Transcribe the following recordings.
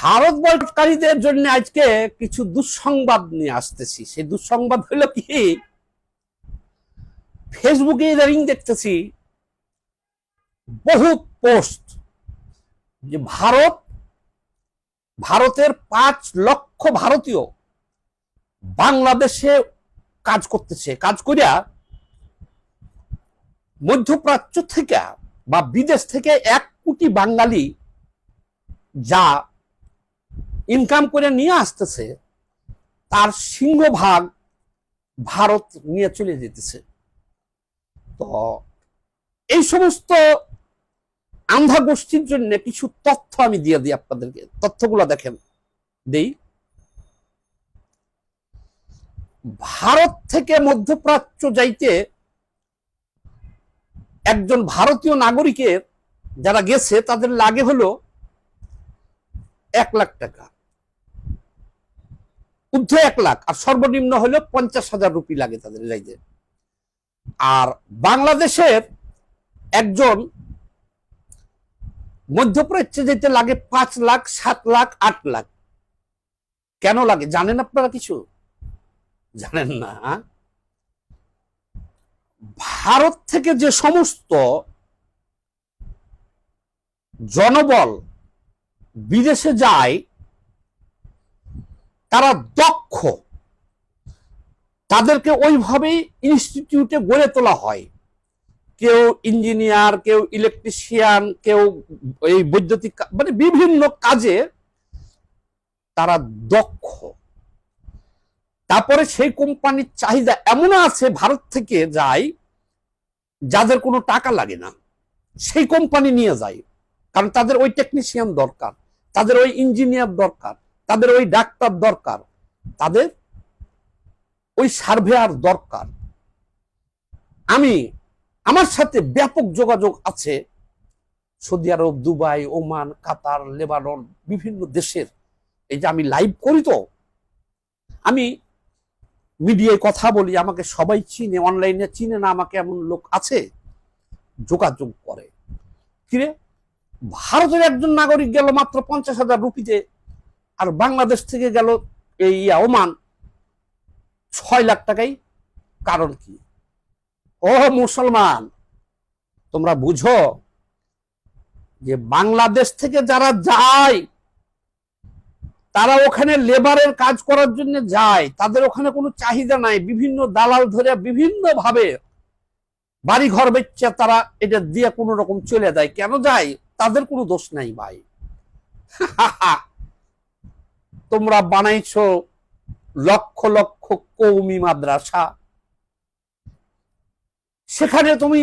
ভারত বয়কটকারীদের জন্য আজকে কিছু দুঃসংবাদ নিয়ে আসতেছি। সেই দুঃসংবাদ হলো কি? ফেসবুকে ইদানিং দেখতেছি বহু পোস্ট যে ভারত, ভারতের পাঁচ লক্ষ ভারতীয় বাংলাদেশে কাজ করতেছে। কাজ করিয়া মধ্যপ্রাচ্য থেকে বা বিদেশ থেকে এক কোটি বাঙালি যা ইনকাম করে নিয়ে আসতেছে, তার সিংহভাগ ভারত নিয়ে চলে যেতেছে। তো এই সমস্ত আন্ধা গোষ্ঠীর জন্য কিছু তথ্য আমি দিয়ে দিই আপনাদেরকে। তথ্যগুলো দেখেন, দেই। ভারত থেকে মধ্যপ্রাচ্য যাইতে একজন ভারতীয় নাগরিকের যারা গেছে, তাদের লাগে হলো এক লাখ টাকা। ঊর্ধ্ব এক লাখ, আর সর্বনিম্ন হলো পঞ্চাশ হাজার রুপি লাগে তাদের যাইতে আর বাংলাদেশের একজন মধ্যপ্রাচ্যে যেতে লাগে পাঁচ লাখ, সাত লাখ, আট লাখ। কেন লাগে? জানেন আপনারা কিছু? জানেন না ভারত থেকে যে সমস্ত জনবল বিদেশে যায় তারা দক্ষ। তাদেরকে ওইভাবেই ইনস্টিটিউটে গড়ে তোলা হয়। কেউ ইঞ্জিনিয়ার কেউ ইলেকট্রিশিয়ান কেউ এই বৈদ্যুতিক মানে বিভিন্ন কাজে তারা দক্ষ। তারপরে সেই কোম্পানির চাহিদা এমন আছে ভারত থেকে যায়, যাদের কোনো টাকা লাগে না, সেই কোম্পানি নিয়ে যায়। কারণ তাদের ওই টেকনিশিয়ান দরকার, তাদের ওই ইঞ্জিনিয়ার দরকার। তাদের ওই ডাক্তার দরকার। তাদের ওই সার্ভেয়ার দরকার। আমি, আমার সাথে ব্যাপক যোগাযোগ আছে। সৌদি আরব, দুবাই, ওমান, কাতার, লেবানন বিভিন্ন দেশের। এই যে আমি লাইভ করি তো, আমি মিডিয়ায় কথা বলি, আমাকে সবাই চিনে অনলাইনে চিনে না আমাকে এমন লোক আছে, যোগাযোগ করে। কিরে ভারতের একজন নাগরিক গেল মাত্র পঞ্চাশ হাজার রুপিতে আর বাংলাদেশ থেকে গেল এই ওমান। ছয় লাখ টাকাই কারণ কি? ও মুসলমান, তোমরা বুঝো যে বাংলাদেশ থেকে যারা যায়, তারা ওখানে লেবারের কাজ করার জন্য যায়। তাদের ওখানে কোনো চাহিদা নাই। বিভিন্ন দালাল ধরে বিভিন্ন ভাবে বাড়ি ঘর বেচছে তারা এটা দিয়ে কোনো রকম চলে যায়। কেন যায়? তাদের কোনো দোষ নাই ভাই। তোমরা বানাইছো লক্ষ লক্ষ কৌমি মাদ্রাসা। সেখানে তুমি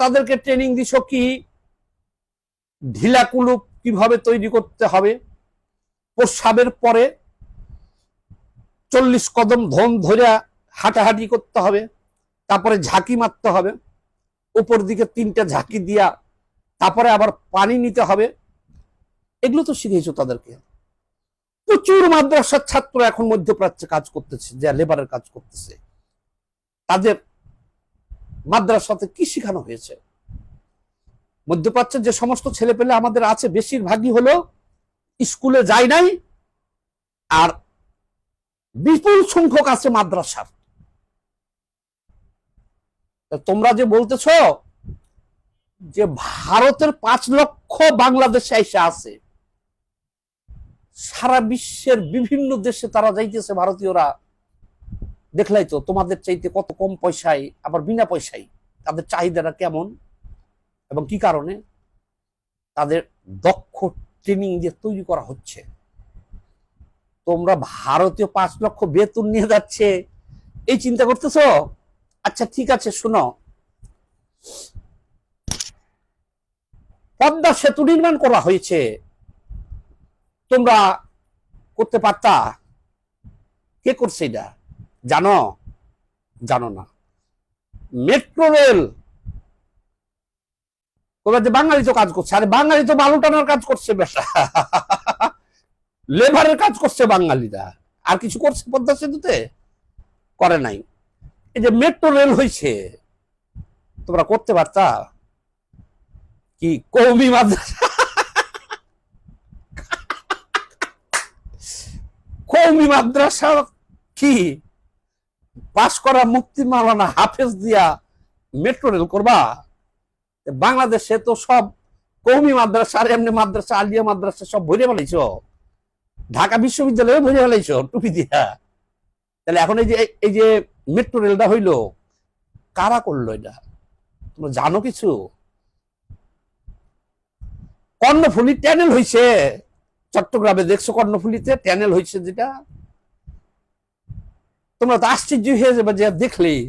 তাদেরকে ট্রেনিং দিছো কি? ঢিলা কুলুপ কীভাবে তৈরি করতে হবে? প্রস্রাবের পরে চল্লিশ কদম ধন ধরে হাঁটাহাঁটি করতে হবে, তারপরে ঝাঁকি মারতে হবে, উপর দিকে তিনটা ঝাঁকি দিয়া তারপরে আবার পানি নিতে হবে। এগুলো তো শিখিয়েছো তাদেরকে। প্রচুর মাদ্রাসার ছাত্র এখন মধ্যপ্রাচ্যে কাজ করতেছে যা লেবারের কাজ করতেছে। তাদের মাদ্রাসাতে কি শেখানো হয়েছে? মধ্যপ্রাচ্যের যে সমস্ত ছেলে পেলে আমাদের আছে, বেশিরভাগই হলো স্কুলে যায় নাই আর বিপুল সংখ্যক আছে মাদ্রাসার। তোমরা যে বলতেছ যে ভারতের পাঁচ লক্ষ বাংলাদেশে এসে আছে সারা বিশ্বের বিভিন্ন দেশে তারা যাইতেছে, ভারতীয়রা। দেখলাই তো, তোমাদের চাইতে কত কম পয়সায়, আবার বিনা পয়সায়, তাদের চাহিদাটা কেমন? এবং কি কারণে? তাদের দক্ষ ট্রেনিং দিয়ে তৈরি করা হচ্ছে। তোমরা ভারতীয় পাঁচ লক্ষ বেতন নিয়ে যাচ্ছে। এই চিন্তা করতেছো? আচ্ছা ঠিক আছে, শোনো। পদ্মা সেতু নির্মাণ করা হয়েছে। তোমরা করতে পারতা? কে করছে এটা? জানো? জানো না। Metro rail. তোমরা যে বাঙালি তো কাজ করছে, আরে বাঙালি তো বালু টানার কাজ করছে বেটা লেবারের কাজ করছে বাঙালিরা। আর কিছু করছে পদ্মা সেতুতে? করে নাই। এই যে মেট্রো রেল হয়েছে তোমরা করতে পারতা? কি কৌমি মাদ্রাসা? কৌমি মাদ্রাসা কি? পাশ করা মুক্তি মাওলানা হাফেজ দিয়া মেট্রো রেল করবা? বাংলাদেশে তো সব কৌমি মাদ্রাসা আর এমনি মাদ্রাসা, আলিয়া মাদ্রাসা সব ভরে ফেলাইছ। ঢাকা বিশ্ববিদ্যালয়ে ভরে ফেলাইছ টুপি দিয়া। তাহলে এখন এই যে এই যে মেট্রো রেলটা হইল, কারা করল এটা? তোমরা জানো কিছু? কর্ণফুলি ট্যানেল হইছে। চট্টগ্রামে দেখছ কর্ণফুলিতে? ট্যানেল হয়েছে যেটা। তোমরা তো আশ্চর্য হয়ে যাবে যে দেখলেই।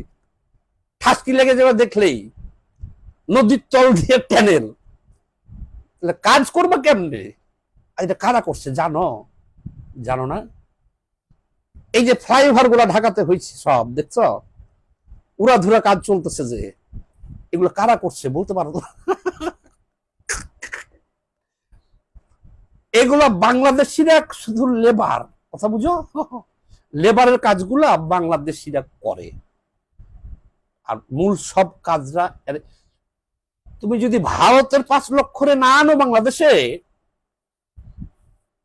ঠাসকি লেগে যাবে দেখলেই। নদীর তল দিয়ে তাহলে কাজ করবে কেমনে? এটা কারা করছে জানো? জানো না? এই যে ফ্লাইওভারগুলা ঢাকাতে হয়েছে সব, দেখছ? উড়াধুরা কাজ চলতেছে যে। এগুলো কারা করছে বলতে পারো তো? এগুলো বাংলাদেশিরা শুধু লেবার কথা বুঝো? লেবারের কাজগুলা বাংলাদেশিরা করে। আর মূল সব কাজরা তুমি যদি ভারতের পাঁচ লক্ষরে না আনো বাংলাদেশে,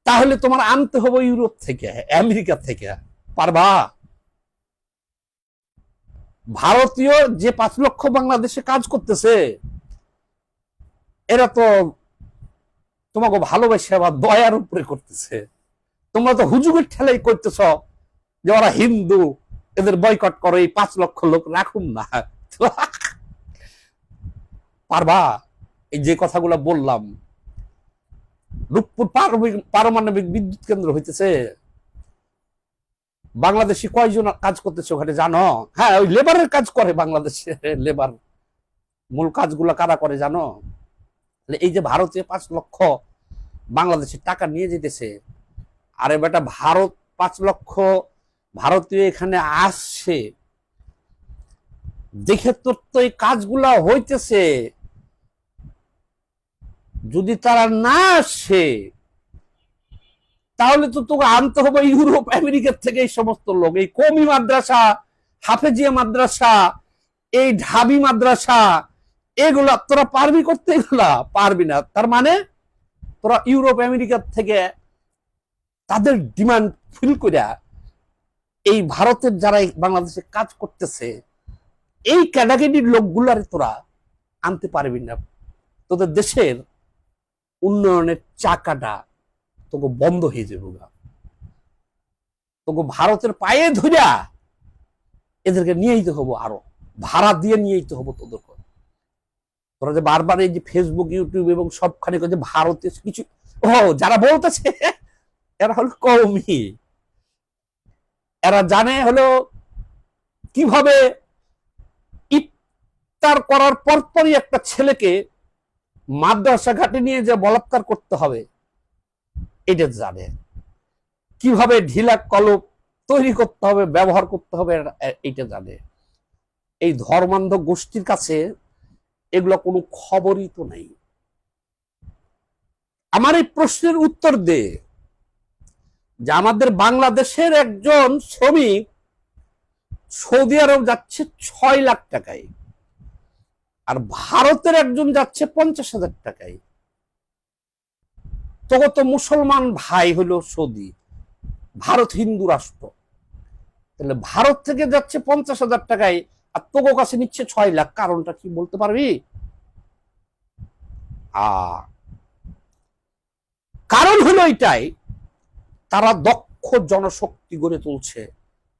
তাহলে তোমার আনতে হবে ইউরোপ থেকে, আমেরিকা থেকে। পারবা? ভারতীয় যে পাঁচ লক্ষ বাংলাদেশে কাজ করতেছে, এরা তো তোমাকে ভালোবাসে বা দয়ার উপরে করতেছে। তোমরা তো হুজুগের ঠেলাই করতেছ যে ওরা হিন্দু, এদের বয়কট করো, এই পাঁচ লক্ষ লোক রাখুন না। পারবা? এই যে কথাগুলো বললাম, রূপপুর পারমাণবিক- পারমাণবিক বিদ্যুৎ কেন্দ্র হইতেছে। বাংলাদেশি কয়জন কাজ করতেছে ওখানে জানো? হ্যাঁ ওই লেবারের কাজ করে বাংলাদেশে লেবার। মূল কাজগুলো কারা করে জানো? তাহলে এই যে ভারতে পাঁচ লক্ষ বাংলাদেশের টাকা নিয়ে যেতেছে, আরে বেটা ভারত পাঁচ লক্ষ ভারতীয় এখানে আসছে। দেখে তোর তো এই কাজগুলা হইতেছে। যদি তারা না আসে, তাহলে তো তোকে আনতে হবে ইউরোপ, আমেরিকার থেকে এই সমস্ত লোক। এই কমি মাদ্রাসা, হাফেজিয়া মাদ্রাসা, এই ঢাবি মাদ্রাসা এগুলা তোরা পারবি করতে? এগুলা পারবি না। তার মানে তোরা ইউরোপ আমেরিকার থেকে তাদের ডিমান্ড ফিল করিয়া এই ভারতের যারা বাংলাদেশে কাজ করতেছে, এই ক্যাটাগরির লোকগুলার তোরা আনতে পারবি না। তোদের দেশের উন্নয়নের চাকাটা তোকে বন্ধ হয়ে যাবে। তোকে ভারতের পায়ে ধরিয়া এদেরকে নিয়ে যেতে হব আরও, ভাড়া দিয়ে নিয়ে যেতে হব তোদেরকে তোরা যে বারবার এই যে ফেসবুক ইউটিউব এবং সবখানে যে ভারতে কিছু ও, যারা বলতেছে, এরা হলো কৌমি এরা জানে হলো কীভাবে ইফতার করার পরপরই একটা ছেলেকে মাদ্রাসা ঘাটে নিয়ে যে বলাৎকার করতে হবে, এটা জানে। কীভাবে ঢিলা কলপ তৈরি করতে হবে, ব্যবহার করতে হবে এটা জানে। এই ধর্মান্ধ গোষ্ঠীর কাছে এগুলো কোনো খবরই তো নাই। আমার এই প্রশ্নের উত্তর দে যে আমাদের বাংলাদেশের একজন শ্রমিক সৌদি আরব যাচ্ছে ছয় লাখ টাকায় আর ভারতের একজন যাচ্ছে পঞ্চাশ হাজার টাকায়। তখন তো মুসলমান ভাই হলো সৌদি, ভারত হিন্দু রাষ্ট্র। তাহলে ভারত থেকে যাচ্ছে পঞ্চাশ হাজার টাকায় আর কাছে নিচ্ছে ছয় লাখ, কারণটা কি বলতে পারবি? কারণ হলো এটাই, তারা দক্ষ জনশক্তি গড়ে তুলছে,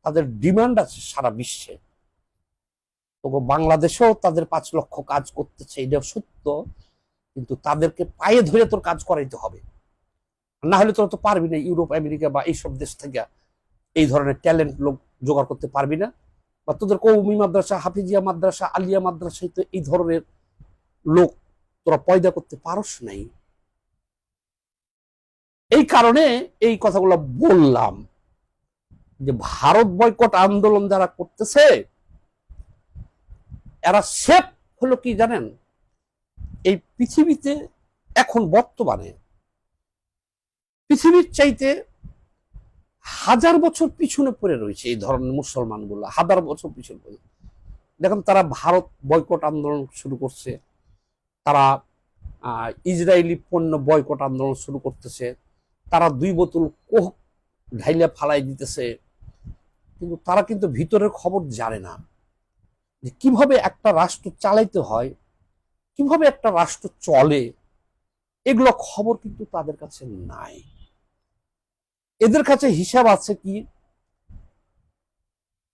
তাদের ডিমান্ড আছে সারা বিশ্বে। তবু বাংলাদেশেও তাদের পাঁচ লক্ষ কাজ করতেছে এটা সত্য, কিন্তু তাদেরকে পায়ে ধরে তোর কাজ করাইতে হবে। না হলে তোরা তো পারবি না ইউরোপ, আমেরিকা বা এইসব দেশ থেকে এই ধরনের ট্যালেন্ট লোক জোগাড় করতে পারবি না। বা তোদের কৌমি মাদ্রাসা, হাফিজিয়া মাদ্রাসা, আলিয়া মাদ্রাসায় তো এই ধরনের লোক তোরা পয়দা করতে পারস নাই। এই কারণে এই কথাগুলো বললাম যে ভারত বয়কট আন্দোলন যারা করতেছে, এরা সেফ হলো কি জানেন? এই পৃথিবীতে এখন বর্তমানে পৃথিবীর চাইতে হাজার বছর পিছনে পড়ে রয়েছে এই ধরনের মুসলমানগুলো, হাজার বছর পিছনে পড়ে। দেখেন, তারা ভারত বয়কট আন্দোলন শুরু করছে, তারা ইসরায়েলি পণ্য বয়কট আন্দোলন শুরু করতেছে, তারা দুই বোতল কোহ ঢাইলে ফালাই দিতেছে, কিন্তু তারা কিন্তু ভিতরের খবর জানে না যে কীভাবে একটা রাষ্ট্র চালাইতে হয়, কীভাবে একটা রাষ্ট্র চলে, এগুলো খবর কিন্তু তাদের কাছে নাই। এদের কাছে হিসাব আছে কি?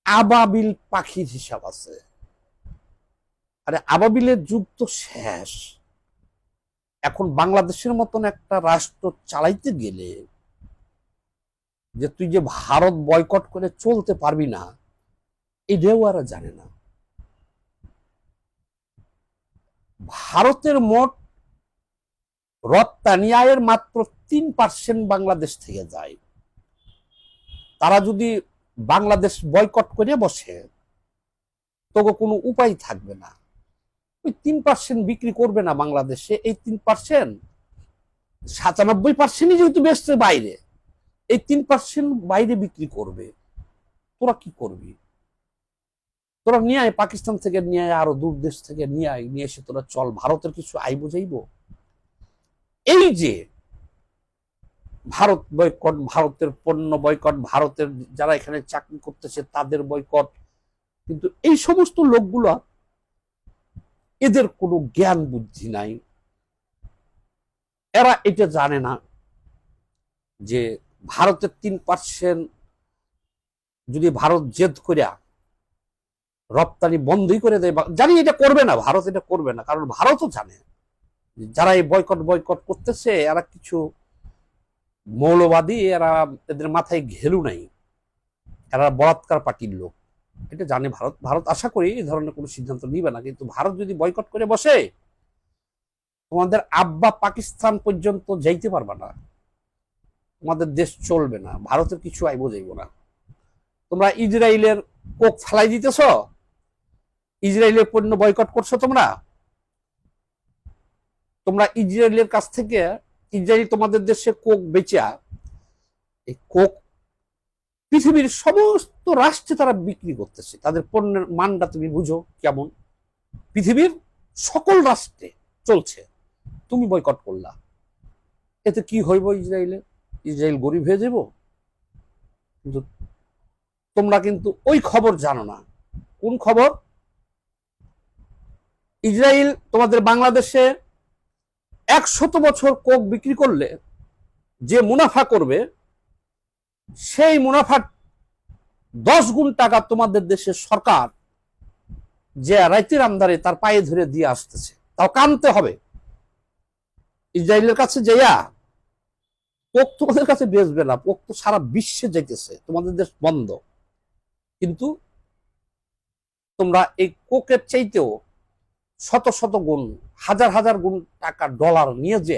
আবাবিল পাখির হিসাব আছে। আরে আবাবিলের যুগ তো শেষ। এখন বাংলাদেশের মতন একটা রাষ্ট্র চালাইতে গেলে যে তুই যে ভারত বয়কট করে চলতে পারবি না এটাও এরা জানে না। ভারতের মোট রপ্তানি আয়ের মাত্র তিন পার্সেন্ট বাংলাদেশ থেকে যায়। তারা যদি বাংলাদেশ বয়কট করে বসে, তবে কোনো উপায় থাকবে না। ওই তিন পার্সেন্ট বিক্রি করবে না বাংলাদেশে, এই তিন পার্সেন্ট সাতানব্বই পার্সেন্টই যেহেতু বেসছে বাইরে, এই তিন পার্সেন্ট বাইরে বিক্রি করবে। তোরা কি করবি? তোরা নিয়ে আয় পাকিস্তান থেকে নিয়ে আয় আরও দূর দেশ থেকে নিয়ে আয় নিয়ে এসে তোরা চল, ভারতের কিছু আয় বুঝাইব? এই যে ভারত বয়কট, ভারতের পণ্য বয়কট, ভারতের যারা এখানে চাকরি করতেছে তাদের বয়কট। কিন্তু এই সমস্ত লোকগুলা এদের কোনো জ্ঞান বুদ্ধি নাই। এরা এটা জানে না যে ভারতের তিন পার্সেন্ট যদি ভারত জেদ করিয়া রপ্তানি বন্ধই করে দেয় জানি এটা করবে না, ভারত এটা করবে না, কারণ ভারতও জানে যারা এই বয়কট বয়কট করতেছে, এরা কিছু মৌলবাদী, এরা এদের মাথায় ঘেলু নাই। এরা বলাৎকার পার্টির লোক। এটা জানে ভারত। ভারত আশা করি এই ধরনের কোনো সিদ্ধান্ত নিবে না। কিন্তু ভারত যদি বয়কট করে বসে, তোমাদের আব্বা পাকিস্তান পর্যন্ত যাইতে পারবা না। তোমাদের দেশ চলবে না। ভারতের কিছু আইব যাইব না। তোমরা ইসরায়েলের কোক ফালাই দিতেছ? ইসরায়েলের পণ্য বয়কট করছ তোমরা? তোমরা ইসরায়েলের কাছ থেকে ইসরায়েল তোমাদের দেশে কোক বেচা, এই কোক পৃথিবীর সমস্ত রাষ্ট্রে তারা বিক্রি করতেছে। তাদের পণ্যের মানটা তুমি বুঝো কেমন? পৃথিবীর সকল রাষ্ট্রে চলছে। তুমি বয়কট করলা। এতে কি হইব ইসরায়েলে? ইসরায়েল গরিব হয়ে যাব কিন্তু তোমরা কিন্তু ওই খবর জানো না। কোন খবর? ইসরায়েল তোমাদের বাংলাদেশে একশত বছর কোক বিক্রি করলে যে মুনাফা করবে, সেই মুনাফার দশ গুণ টাকা তোমাদের দেশের সরকার যে রাইতের আমদারে তার পায়ে ধরে দিয়ে আসতেছে। তাও কানতে হবে। ইসরায়েলের কাছে যাইয়া পোক তোমাদের কাছে বেচবে না পোক তো সারা বিশ্বে যাইতেছে, তোমাদের দেশ বন্ধ। কিন্তু তোমরা এই কোকের চাইতেও শত শত গুণ, হাজার হাজার গুণ টাকা ডলার নিয়ে যে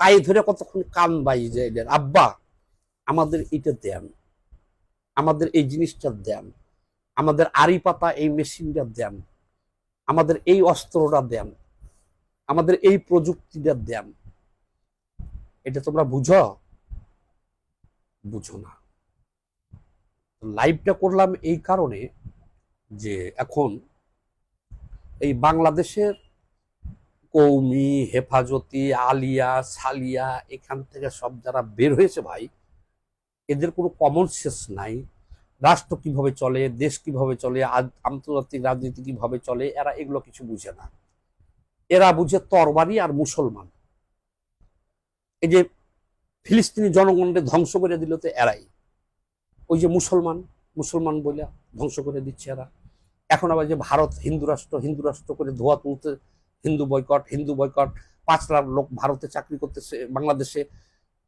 পায়ে ধরে কতক্ষণ কান বাই ইসরায়েলের আব্বা, আমাদের এটা দেন, আমাদের এই জিনিসটা দেন, আমাদের আড়ি পাতা এই মেশিনটা দেন, আমাদের এই অস্ত্রটা দেন, আমাদের এই প্রযুক্তিটা দেন। এটা তোমরা বুঝো? বুঝো না। লাইভটা করলাম এই কারণে যে এখন এই বাংলাদেশের কৌমি, হেফাজতি, আলিয়া, সালিয়া, এখান থেকে সব যারা বের হয়েছে ভাই, এদের কোনো কমন সেন্স নাই। রাষ্ট্র কীভাবে চলে, দেশ কীভাবে চলে আন্তর্জাতিক রাজনীতি কীভাবে চলে, এরা এগুলো কিছু বুঝে না। এরা বুঝে তরবারি আর মুসলমান। এই যে ফিলিস্তিনি জনগণকে ধ্বংস করে দিল তো এরাই। ওই যে মুসলমান মুসলমান বলে ধ্বংস করে দিচ্ছে এরা। এখন আবার যে ভারত হিন্দু রাষ্ট্র হিন্দু রাষ্ট্র করে ধোয়া তুলতে, হিন্দু বয়কট হিন্দু বয়কট পাঁচ লাখ লোক ভারতে চাকরি করতেছে, বাংলাদেশে।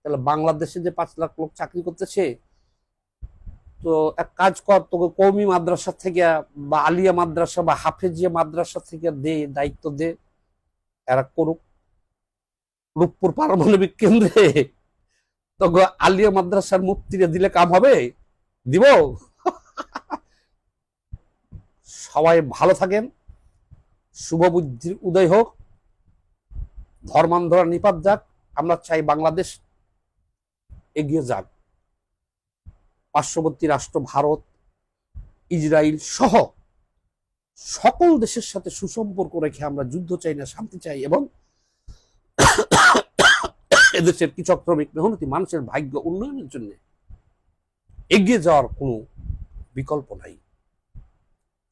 তাহলে বাংলাদেশে যে পাঁচ লাখ লোক চাকরি করতেছে, তো এক কাজ কর, তোকে কৌমি মাদ্রাসা থেকে বা আলিয়া মাদ্রাসা বা হাফেজিয়া মাদ্রাসা থেকে দে, দায়িত্ব দে, এরা করুক। রূপপুর পারমাণবিক কেন্দ্রে তোকে আলিয়া মাদ্রাসার মুক্তিরে দিলে কাম হবে? দিব? সবাই ভালো থাকেন। শুভ বুদ্ধির উদয় হোক। ধর্মান্ধরা নিপাত যাক। আমরা চাই বাংলাদেশ এগিয়ে যাক। পার্শ্ববর্তী রাষ্ট্র ভারত ইসরায়েল সহ সকল দেশের সাথে সুসম্পর্ক রেখে আমরা যুদ্ধ চাই না, শান্তি চাই এবং এদেশের কৃষক, শ্রমিক, মেহনতি মানুষের ভাগ্য উন্নয়নের জন্য এগিয়ে যাওয়ার কোনো বিকল্প নাই।